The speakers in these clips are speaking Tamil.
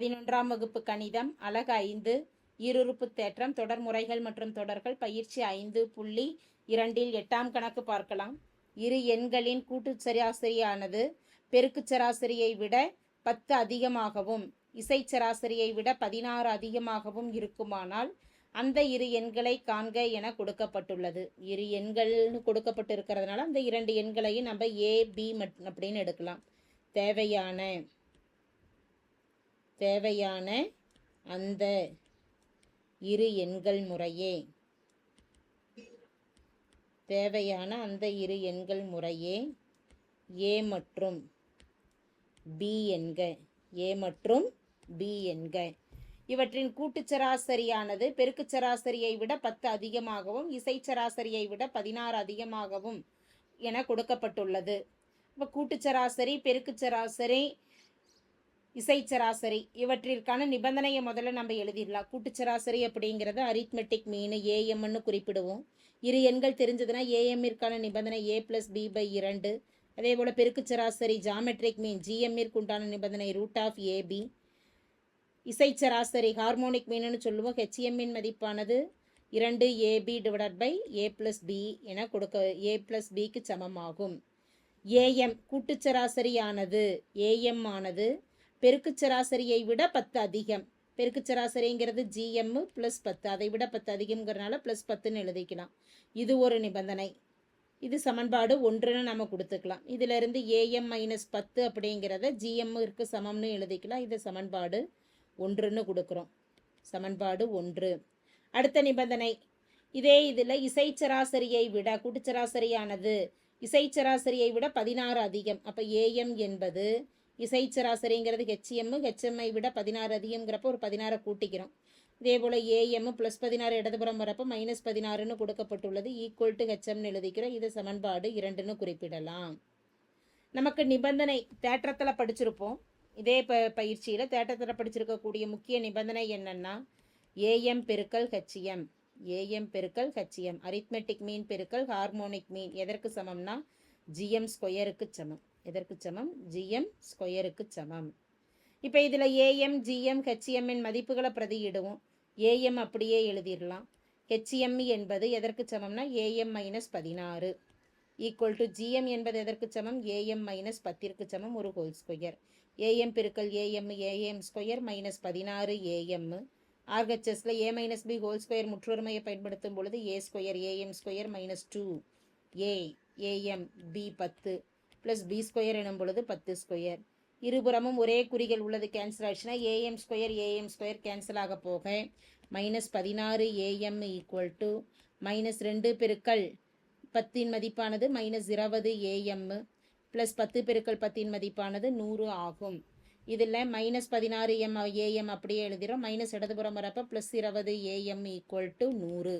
பதினொன்றாம் வகுப்பு கணிதம் அலகு ஐந்து ஈருறுப்பு தேற்றம் தொடர் முறைகள் மற்றும் தொடர்கள் பயிற்சி ஐந்து புள்ளி இரண்டில் எட்டாம் கணக்கு பார்க்கலாம். இரு எண்களின் கூட்டுச் சராசரியானது பெருக்கு சராசரியை விட பத்து அதிகமாகவும் இசை சராசரியை விட பதினாறு அதிகமாகவும் இருக்குமானால் அந்த இரு எண்களை காண்க என கொடுக்கப்பட்டுள்ளது. இரு எண்கள்னு கொடுக்கப்பட்டு இருக்கிறதுனால அந்த இரண்டு எண்களையும் நம்ம ஏ பி மட் அப்படின்னு எடுக்கலாம். தேவையான தேவையான அந்த இரு எண்கள் முறையே. தேவையான அந்த இரு எண்கள் முறையே. ஏ மற்றும் பி என்க. ஏ மற்றும் பி என்க. இவற்றின் கூட்டுச் சராசரியானது பெருக்குச் சராசரியை விட பத்து அதிகமாகவும் இசை சராசரியை விட பதினாறு அதிகமாகவும் என கொடுக்கப்பட்டுள்ளது. இப்போ கூட்டுச் சராசரி பெருக்குச் சராசரி இசைச்சராசரி. இவற்றிற்கான நிபந்தனையை முதல்ல நம்ம எழுதிடலாம். கூட்டுச் சராசரி அப்படிங்கிறத அரித்மெட்டிக் மீன் ஏஎம்னு குறிப்பிடுவோம். இரு எண்கள் தெரிஞ்சதுன்னா ஏஎம்மிற்கான நிபந்தனை ஏ ப்ளஸ் பி பை இரண்டு. அதே போல் பெருக்கு சராசரி ஜாமெட்ரிக் மீன் ஜிஎம்மிற்கு உண்டான நிபந்தனை ரூட் ஆஃப் ஏபி இசை சராசரி ஹார்மோனிக் மீன்னு சொல்லுவோம். ஹெச்எம்மின் மதிப்பானது இரண்டு AB divided by A plus B என கொடுக்க ஏ ப்ளஸ் பிக்கு சமமாகும். ஏஎம் கூட்டுச் சராசரியானது ஏஎம் ஆனது பெருக்கு சராசரியை விட பத்து அதிகம். பெருக்கு சராசரிங்கிறது ஜிஎம் ப்ளஸ் பத்து. அதை விட பத்து அதிகம்ங்கிறனால ப்ளஸ் பத்துன்னு எழுதிக்கலாம். இது ஒரு நிபந்தனை. இது சமன்பாடு ஒன்றுன்னு நம்ம கொடுத்துக்கலாம். இதிலிருந்து ஏஎம் மைனஸ் பத்து அப்படிங்கிறத ஜிஎம்மிற்கு சமம்னு எழுதிக்கலாம். இது சமன்பாடு ஒன்றுன்னு கொடுக்குறோம். சமன்பாடு ஒன்று. அடுத்த நிபந்தனை. இதே இதில் இசை சராசரியை விட கூட்டுச்சராசரியானது இசை சராசரியை விட பதினாறு அதிகம். அப்போ ஏஎம் என்பது இசை சராசரிங்கிறது ஹெச்எம் ஹெச்எம்ஐ விட பதினாறு அதிகங்கிறப்ப ஒரு பதினாறை கூட்டிக்கிறோம். இதே போல் ஏஎம் ப்ளஸ் பதினாறு இடதுபுறம் வரப்போ மைனஸ் பதினாறுன்னு கொடுக்கப்பட்டுள்ளது. ஈக்குவல் டு ஹெச்எம்னு எழுதிக்கிறோம். இது சமன்பாடு இரண்டுன்னு குறிப்பிடலாம். நமக்கு நிபந்தனை தேற்றத்தில் படிச்சிருப்போம். இதே ப பயிற்சியில் தேட்டத்தில் படிச்சிருக்கக்கூடிய முக்கிய நிபந்தனை என்னென்னா ஏஎம் பெருக்கல் ஹெச்எம் ஏஎம் பெருக்கல் ஹெச்எம் அரித்மெட்டிக் மீன் பெருக்கல் ஹார்மோனிக் மீன் எதற்கு சமம்னா ஜிஎம் ஸ்கொயருக்கு சமம். எதற்கு சமம்? ஜிஎம் ஸ்கொயருக்கு சமம். இப்போ இதில் ஏஎம் ஜிஎம் ஹெச்எம்மின் மதிப்புகளை பிரதியிடுவோம். ஏஎம் அப்படியே எழுதிடலாம். ஹெச்எம் என்பது எதற்கு சமம்னா ஏஎம் மைனஸ் பதினாறு. ஈக்குவல் டு ஜிஎம் என்பது எதற்கு சமம்? ஏஎம் மைனஸ் பத்திற்கு சமம் ஒரு ஹோல் ஸ்கொயர் ஏஎம் பெருக்கல் ஏஎம் ஏஎம் ஸ்கொயர் மைனஸ் பதினாறு AM ஆர்ஹெச்எஸில் A minus B whole square முற்றுரிமையை பயன்படுத்தும் பொழுது A square AM square minus two A AM B பத்து. ப்ளஸ் பி ஸ்கொயர் எனும் பொழுது பத்து ஸ்கொயர் இருபுறமும் ஒரே குறிகள் உள்ளது கேன்சல் ஆச்சுன்னா AM square AM square cancel ஆக போக மைனஸ் பதினாறு ஏஎம் ஈக்குவல் டு மைனஸ் ரெண்டு பெருக்கள் பத்தின் மதிப்பானது மைனஸ் இருபது ஏஎம் ப்ளஸ் பத்து பெருக்கள் பத்தின் மதிப்பானது நூறு ஆகும். இதில் மைனஸ் பதினாறு எம் ஏஎம் அப்படியே எழுதிடும் மைனஸ் இடதுபுறம் வரப்போ ப்ளஸ் இருபது ஏஎம் ஈக்குவல் டு நூறு.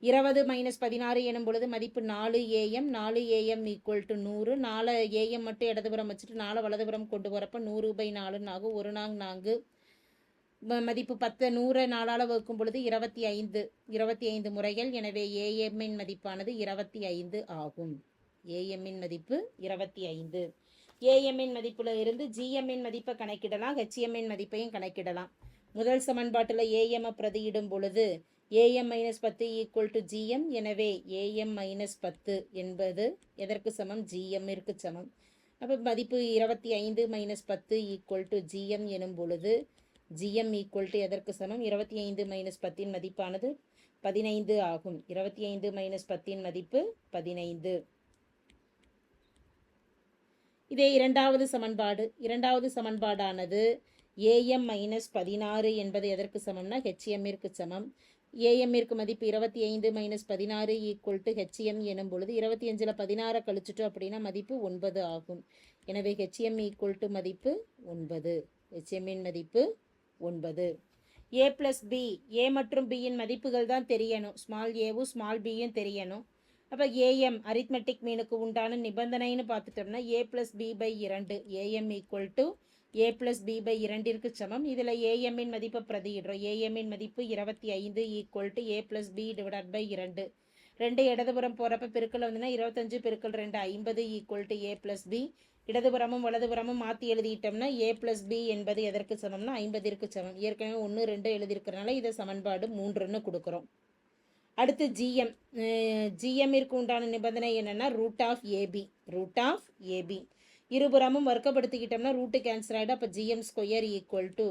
இருபது மைனஸ் பதினாறு எனும் பொழுது மதிப்பு நாலு ஏஎம் நாலு ஏஎம் ஈக்குவல் டு நூறு. நாலு ஏஎம் மட்டும் இடதுபுறம் வச்சுட்டு நாலு வலதுபுறம் கொண்டு வரப்போ நூறு பை நாலுன்னு ஆகும். ஒரு நாங் நான்கு. ம- மதிப்பு பத்து. நூறு நாளால் வகுக்கும் பொழுது இருபத்தி ஐந்து. இருபத்தி ஐந்து முறைகள். எனவே ஏஎம்மின் மதிப்பானது இருபத்தி ஐந்து ஆகும். ஏஎம்மின் மதிப்பு இருபத்தி ஐந்து. ஏஎம்மின் மதிப்பில் இருந்து ஜிஎம்மின் மதிப்பை கணக்கிடலாம். ஹெச்எம்மின் மதிப்பையும் கணக்கிடலாம். முதல் சமன்பாட்டில் ஏஎம்ஐ பிரதியிடும் பொழுது ஏஎம் மைனஸ் பத்து ஈக்குவல் டு ஜிஎம் எனவே ஏஎம் மைனஸ் பத்து என்பது எதற்கு சமம்? ஜிஎம்மிற்கு சமம். அப்போ மதிப்பு இருபத்தி ஐந்து மைனஸ் பத்து ஈக்குவல் டு ஜிஎம் எனும் பொழுது ஜிஎம் ஈக்குவல் டு எதற்கு சமம்? இருபத்தி ஐந்து மைனஸ் பத்தின் மதிப்பானது பதினைந்து ஆகும். இருபத்தி ஐந்து மைனஸ் பத்தின் மதிப்பு பதினைந்து. இதே இரண்டாவது சமன்பாடு. இரண்டாவது சமன்பாடானது ஏஎம் மைனஸ் பதினாறு என்பது எதற்கு சமம்னா ஹெச்எம்மிற்கு சமம். ஏஎம்மிற்கு மதிப்பு இருபத்தி ஐந்து மைனஸ் பதினாறு ஈக்குவல் டு ஹெச்எம் எனும் பொழுது இருபத்தி அஞ்சில் பதினாறை கழிச்சிட்டோம் அப்படின்னா மதிப்பு ஒன்பது ஆகும். எனவே ஹெச்எம் ஈக்குவல் டு மதிப்பு ஒன்பது. ஹெச்எம்மின் மதிப்பு ஒன்பது. ஏ ப்ளஸ் பி ஏ மற்றும் பியின் மதிப்புகள் தான் தெரியணும். ஸ்மால் ஏவும் ஸ்மால் பியும் தெரியணும். அப்போ ஏஎம் அரித்மெட்டிக் மீனுக்கு உண்டான நிபந்தனைன்னு பார்த்துட்டோம்னா ஏ ப்ளஸ் பி பை இரண்டு. AM equal to A plus B by இரண்டிற்கு சமம். இதில் ஏஎம்மின் மதிப்பை பிரதியிடுறோம். ஏஎம்மின் மதிப்பு இருபத்தி ஐந்து equal to A plus B divided by இரண்டு. ரெண்டு இடதுபுறம் போகிறப்ப பெருக்கல் வந்துன்னா இருபத்தஞ்சு பெருக்கல் ரெண்டு ஐம்பது equal to A plus B இடதுபுறமும் வலதுபுறமும் மாற்றி எழுதிட்டோம்னா ஏ ப்ளஸ் பி என்பது எதற்கு சமம்னா ஐம்பதிற்கு சமம். ஏற்கனவே ஒன்று ரெண்டு எழுதியிருக்கிறனால இதை சமன்பாடு மூன்றுன்னு கொடுக்குறோம். அடுத்து ஜிஎம் ஜிஎம்மிற்கு உண்டான நிபந்தனை என்னென்னா root of AB root of AB இருபுறமும் வர்க்கப்படுத்திக்கிட்டோம்னா ரூட்டு கேன்சல் ஆகிடும் அப்போ GM square equal to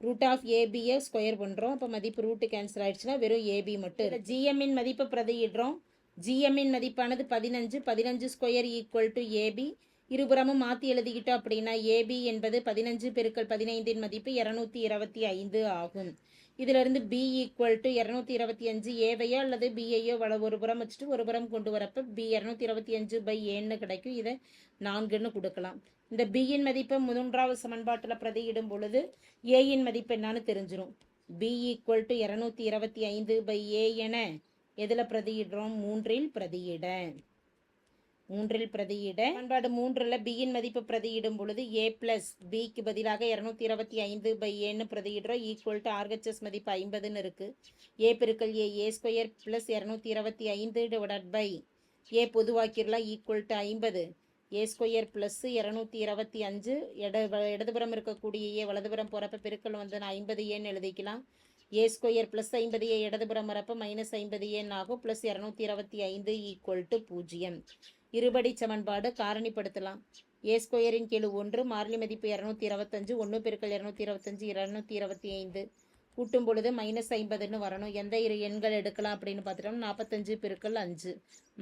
root of ஏபியை square பண்ணுறோம் அப்போ மதிப்பு ரூட்டு கேன்சல் ஆகிடுச்சுன்னா வெறும் ஏபி மட்டும் ஜிஎம்மின் மதிப்பை பிரதியிடுறோம். ஜிஎம்மின் மதிப்பானது பதினஞ்சு. பதினஞ்சு ஸ்கொயர் ஈக்குவல் டு ஏபி இருபுறமும் மாற்றி எழுதிக்கிட்டோம் அப்படின்னா ஏபி என்பது பதினஞ்சு பெருக்கள் பதினைந்தின் மதிப்பு இரநூத்தி இருபத்தி ஐந்து ஆகும். இதிலிருந்து பி ஈக்குவல் டு இரநூத்தி இருபத்தி அஞ்சு ஏவையோ அல்லது பிஐயோ வள ஒரு புறம் வச்சுட்டு ஒரு புறம் கொண்டு வரப்ப பி இரநூத்தி இருபத்தி அஞ்சு பை ஏன்னு கிடைக்கும். இதை நான்குன்னு கொடுக்கலாம். இந்த பியின் மதிப்பை மூன்றாவது சமன்பாட்டில் பிரதியிடும் பொழுது ஏயின் மதிப்பு என்னன்னு தெரிஞ்சிடும் பி ஈக்குவல் டு இரநூத்தி இருபத்தி ஐந்து பை ஏ என எதில் பிரதியிடுறோம்? மூன்றில் பிரதியிட. மூன்றில் பிரதியிட. சமன்பாடு மூன்றில் பியின் மதிப்பு பிரதியிடும் பொழுது ஏ பிளஸ் பிக்கு பதிலாக இரநூத்தி இருபத்தி ஐந்து பை ஏன்னு பிரதியிடுறோம். ஈக்குவல் டு ஆர்ஹெச்எஸ் மதிப்பு ஐம்பதுன்னு இருக்குது ஏ பெருக்கல் ஏ ஏ ஸ்கொயர் ப்ளஸ் இரநூத்தி இருபத்தி ஐந்து டிவைட் பை ஏ பொதுவாக்கிடலாம் ஈக்குவல் டு ஐம்பது. ஏ ஸ்கொயர் ப்ளஸ் இரநூத்தி இருபத்தி அஞ்சு. இட இடதுபுறம் இருக்கக்கூடிய ஏ வலதுபுறம் போகிறப்ப பெருக்கல் வந்து நான் ஐம்பது ஏன்னு எழுதிக்கலாம். ஏ ஸ்கொயர் ப்ளஸ் ஐம்பது ஏ இடதுபுறம் வரப்போ மைனஸ் ஐம்பது ஏன் ஆகும். ப்ளஸ் இரநூத்தி இருபத்தி ஐந்து ஈக்குவல் டு பூஜ்ஜியம். இருபடி சமன்பாடு காரணிப்படுத்தலாம். ஏ ஸ்கொயரின் கீழ் ஒன்று மாறிலி மதிப்பு இரநூத்தி இருபத்தஞ்சு ஒன்று பெருக்கள் இரநூத்தி இருபத்தஞ்சு இரநூத்தி இருபத்தி ஐந்து கூட்டும் பொழுது மைனஸ் ஐம்பதுன்னு வரணும். எந்த இரு எண்கள் எடுக்கலாம் அப்படின்னு பார்த்துட்டோம்னா நாற்பத்தஞ்சு பெருக்கள் அஞ்சு.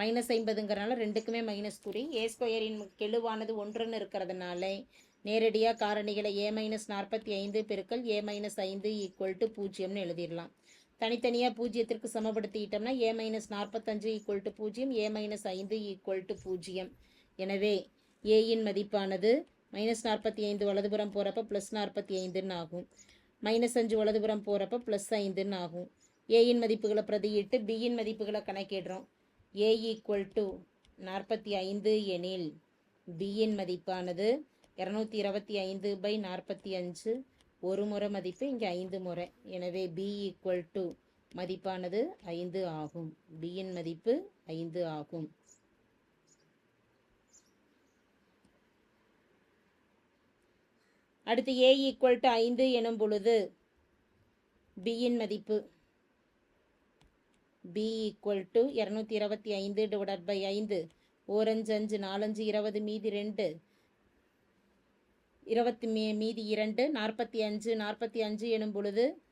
மைனஸ் ஐம்பதுங்கிறனால ரெண்டுக்குமே மைனஸ் குறி. ஏ ஸ்கொயரின் கெழுவானது ஒன்றுன்னு இருக்கிறதுனால நேரடியாக காரணிகளை ஏ மைனஸ் நாற்பத்தி ஐந்து பெருக்கள் ஏ மைனஸ் ஐந்து ஈக்குவல் டு பூஜ்ஜியம்னு எழுதிடலாம். தனித்தனியாக பூஜ்ஜியத்திற்கு சமப்படுத்திக்கிட்டோம்னா ஏ மைனஸ் நாற்பத்தஞ்சு ஈக்குவல் டு பூஜ்ஜியம் ஏ மைனஸ் ஐந்து ஈக்குவல் டு பூஜ்ஜியம் எனவே ஏயின் மதிப்பானது மைனஸ் நாற்பத்தி ஐந்து வலதுபுறம் போகிறப்ப ப்ளஸ் நாற்பத்தி ஐந்துன்னு ஆகும். மைனஸ் அஞ்சு வலதுபுறம் போகிறப்ப ப்ளஸ் ஐந்துன்னு ஆகும். ஏயின் மதிப்புகளை பிரதியிட்டு பியின் மதிப்புகளை கணக்கிடுறோம். ஏ ஈக்குவல் டு நாற்பத்தி ஐந்து எனில் பியின் மதிப்பானது இரநூத்தி இருபத்தி ஐந்து பை நாற்பத்தி அஞ்சு ஒரு முறை மதிப்பு இங்கே ஐந்து முறை. எனவே பி ஈக்குவல் டு மதிப்பானது ஐந்து ஆகும். பியின் மதிப்பு ஐந்து ஆகும். அடுத்து ஏ ஈக்குவல் டு ஐந்து எனும் பொழுது பியின் மதிப்பு. பி ஈக்குவல் டு இரநூத்தி இருபத்தி ஐந்து டிவைடட் பை ஐந்து. ஓரஞ்சு அஞ்சு நாலஞ்சு இருபது மீதி ரெண்டு. இருபத்தி மீ மீதி இரண்டு நாற்பத்தி அஞ்சு நாற்பத்தி அஞ்சு எனும் பொழுது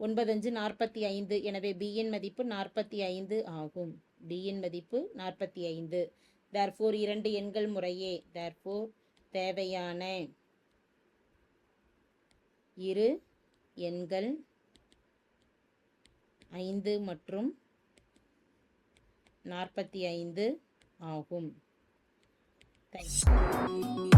ஒன்பதஞ்சு நாற்பத்தி ஐந்து. எனவே பியின் மதிப்பு நாற்பத்தி ஐந்து ஆகும். பியின் மதிப்பு நாற்பத்தி ஐந்து. தேர்ஃபோர் இரண்டு எண்கள் முறையே. தேர்ஃபோர் தேவையான இரு எண்கள் ஐந்து மற்றும் நாற்பத்தி ஐந்து ஆகும். தேங்க்யூ